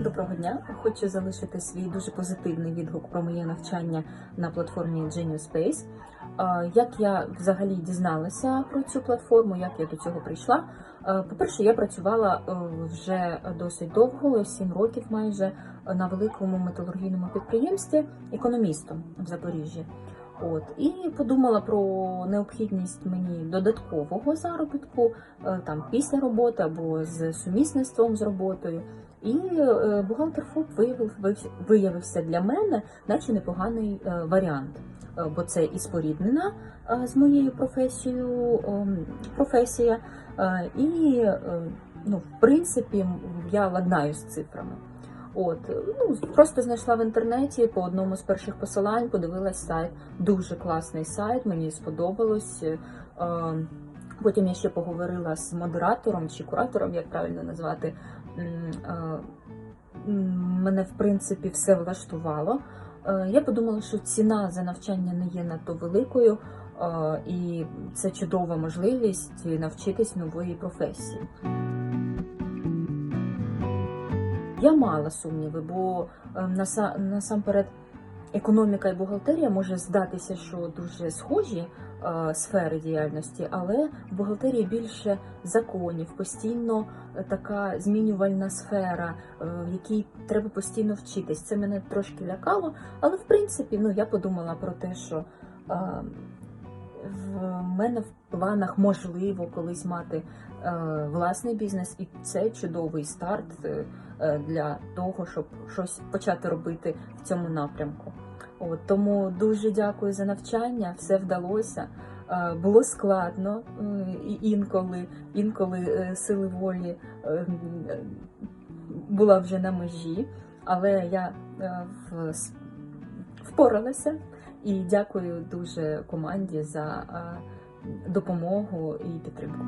Доброго дня! Хочу залишити свій дуже позитивний відгук про моє навчання на платформі Genius Space. Як я взагалі дізналася про цю платформу, як я до цього прийшла? По-перше, я працювала е, вже досить довго, 7 років майже, на великому металургійному підприємстві економістом в Запоріжжі. От і подумала про необхідність мені додаткового заробітку е, там після роботи або з сумісництвом з роботою. І е, бухгалтер ФОП виявив, вив- виявився для мене, наче непоганий е, варіант, бо це і споріднена з моєю професією професія, і ну, в принципі я ладнаю з цифрами. От, ну, просто знайшла в інтернеті по одному з перших посилань, подивилась сайт. Дуже класний сайт, мені сподобалось. Е, Потім я ще поговорила з модератором чи куратором, як правильно назвати. Е, Мене, в принципі, все влаштувало. Е, Я подумала, що ціна за навчання не є надто великою, е, і це чудова можливість навчитись нової професії. Я мала сумніви, бо е, насамперед економіка і бухгалтерія може здатися, що дуже схожі е, сфери діяльності, але в бухгалтерії більше законів, постійно е, така змінювальна сфера, е, в якій треба постійно вчитись. Це мене трошки лякало, але в принципі ну, я подумала про те, що е, в мене в планах можливо колись мати е, власний бізнес, і це чудовий старт е, для того, щоб щось почати робити в цьому напрямку. От, тому дуже дякую за навчання, все вдалося. Е, Було складно і інколи, інколи сили волі була вже на межі, але я впоралася і дякую дуже команді за е, допомогу і підтримку.